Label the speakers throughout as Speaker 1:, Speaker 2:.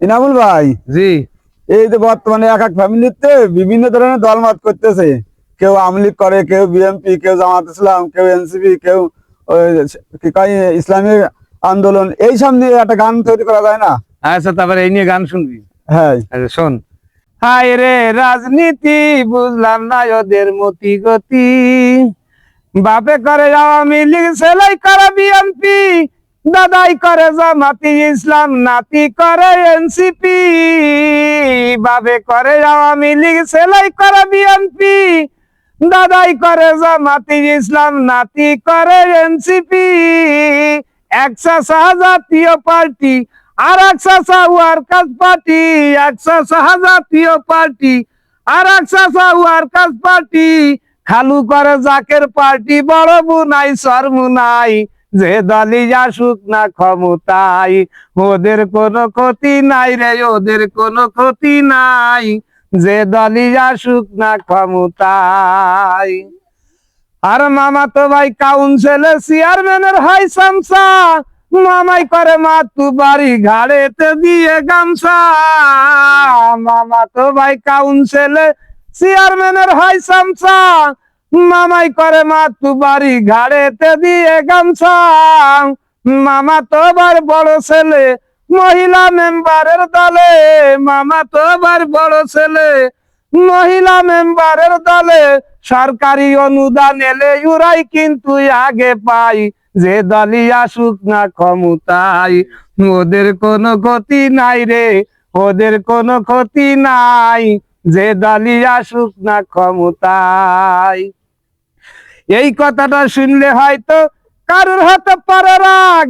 Speaker 1: ইনামুল ভাই?
Speaker 2: জি।
Speaker 1: এই যে বর্তমানে এক এক ফ্যামিলিতে বিভিন্ন ধরনের দলমত করতেছে। কেউ আমলিগ করে কেউ বিএমপি কেউ জামাত ইসলাম কেউ এনসিপি কেউ ইসলামী আন্দোলন। এই সব নিয়ে একটা গান তৈরি করা যায় না?
Speaker 2: আচ্ছা তারপরে এই নিয়ে গান শুনবি।
Speaker 1: হ্যাঁ।
Speaker 2: আচ্ছা শোন। হায় রে রাজনীতি বুঝলাম না ওদের মতি গতি। বাপে করে আওয়ামী লীগ সেলাই করে বিএনপি দাদাই করে জামাতি ইসলাম, নাতি করে এনসিপি, বাবে করে আওয়ামী লীগ, সেলাই করে বিএনপি। দাদাই করে জামাতি ইসলাম, নাতি করে এনসিপি। একশা জাতীয় পার্টি আর একশা ওয়ার্কার্স পার্টি একশা জাতীয় পার্টি আর একশা ওয়ার্কার্স পার্টি। খালু করে জাকের পার্টি, বড় বুনাই সরমুনাই যে দলই আসুক না ক্ষমতাই ওদের কোনো ক্ষতি নাই রে, ওদের কোনো ক্ষতি নাই। যে দলই আসুক না ক্ষমতাই আর মামা তো ভাই কাউন্সিলের চেয়ারম্যানের হাই সামসা। মামাই করে মা তু বাড়ি ঘাড়েতে দিয়ে গামছা। মামা তো ভাই কাউন্সিলে চেয়ারম্যানের হাই সামসা। মামাই করে মা তু বাড়ি ঘাড়েতে দিয়ে গামছা মামা তো বার বড় ছেলে, মহিলা মেম্বারের দলে। মামা তো বার বড় ছেলে, মহিলা মেম্বারের দলে। সরকারি অনুদান এলে ইউরাই কিন্তু আগে পাই। যে দলই আসুক না ক্ষমতায়, ওদের কোনো ক্ষতি নাই রে, ওদের কোনো ক্ষতি নাই। যে দলই আসুক না ক্ষমতায়। এই কথাটা শুনলে হয়তো কারোর হাতে পারে রাগ।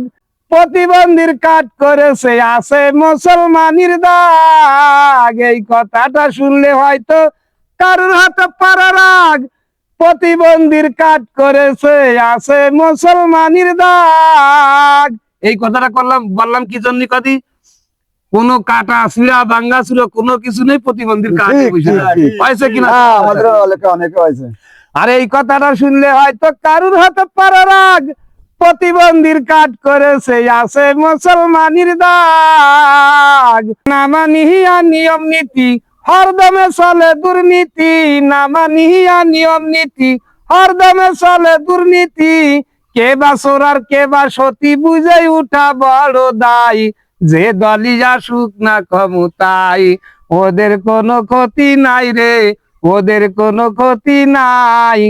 Speaker 2: প্রতিবন্ধীর কাট করেছে আছে মুসলমানির দাগ এই কথাটা শুনলে হয়তো কারোর হাতে পারে রাগ। প্রতিবন্ধীর কাট করেছে আছে মুসলমানির দাগ এই কথাটা করলাম বললাম কি জন্য কদি? কোনো কাটা ছিড়া ভাঙ্গা ছিল কোনো কিছু নেই প্রতিবন্ধীর কাট। হয়েছে কিনা?
Speaker 1: হ্যাঁ, আমাদের অনেকে অনেকে হয়েছে।
Speaker 2: আর এই কথাটা শুনলে হয়তো কারুর হাতে পারার রাগ। প্রতিবন্ধীর কাট করেছে, আছে মুসলমানির দাগ। না মানিয়া নিয়ম নীতি হরদমে চলে দুর্নীতি। না মানিয়া নিয়ম নীতি হরদমে চলে দুর্নীতি। কে বা সোরার কে বা সতী বুঝে উঠা বড় দায়। যে দলই আসুক না ক্ষমতায়, ওদের কোনো ক্ষতি নাই রে। ওদের কোনো ক্ষতি নাই,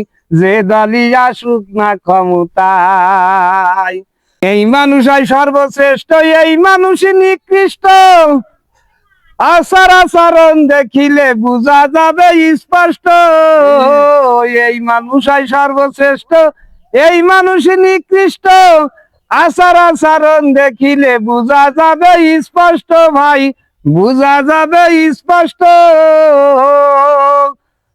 Speaker 2: যে দলই আসুক না ক্ষমতায়। এই মানুষই সর্বশ্রেষ্ঠ, এই মানুষই নিকৃষ্ট। আচার আচরণ দেখিলে বোঝা যাবে স্পষ্ট। এই মানুষই সর্বশ্রেষ্ঠ, এই মানুষই নিকৃষ্ট। আচার আচরণ দেখিলে বোঝা যাবে স্পষ্ট ভাই, বোঝা যাবে স্পষ্ট।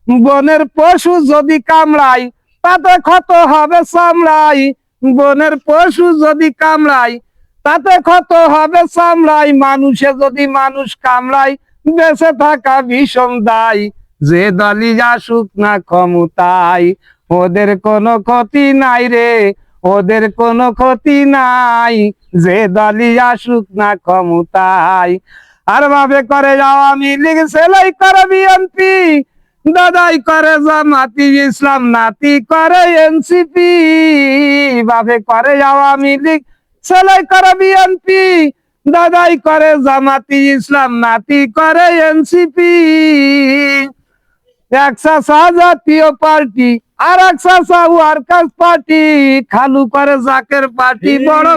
Speaker 2: বনের পশু যদি কামড়াই তাতে ক্ষত হবে চামড়াই বনের পশু যদি কামড়াই তাতে ক্ষত হবে চামড়াই মানুষে যদি মানুষ কামড়াই বেঁচে থাকা ভীষণ দায়। যে দলই আসুক না ক্ষমতায়, ওদের কোনো ক্ষতি নাই রে, ওদের কোনো ক্ষতি নাই। যে দলই আসুক না ক্ষমতায়, আর ভাবে করে আওয়ামী লীগ, সেলাই করে বিএনপি। দাদাই করে জামাতি ইসলাম, নাতি করে এনসিপি ভাবে করে আওয়ামী লীগ সেলাই করে বিএনপি, দাদাই করে জামাতি ইসলাম, নাতি করে এনসিপি। জাতীয় পার্টি, আর পার্টি, খালু করে জাকের পার্টি, বড়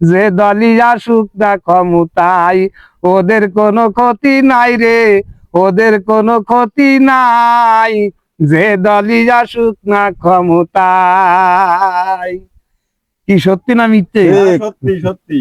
Speaker 2: যে ক্ষমতায়, ওদের কোনো ক্ষতি নাই রে। ওদের কোনো ক্ষতি নাই। যে দলই আসুক না ক্ষমতা কি সত্যি না মিথ্যে?
Speaker 3: সত্যি সত্যি।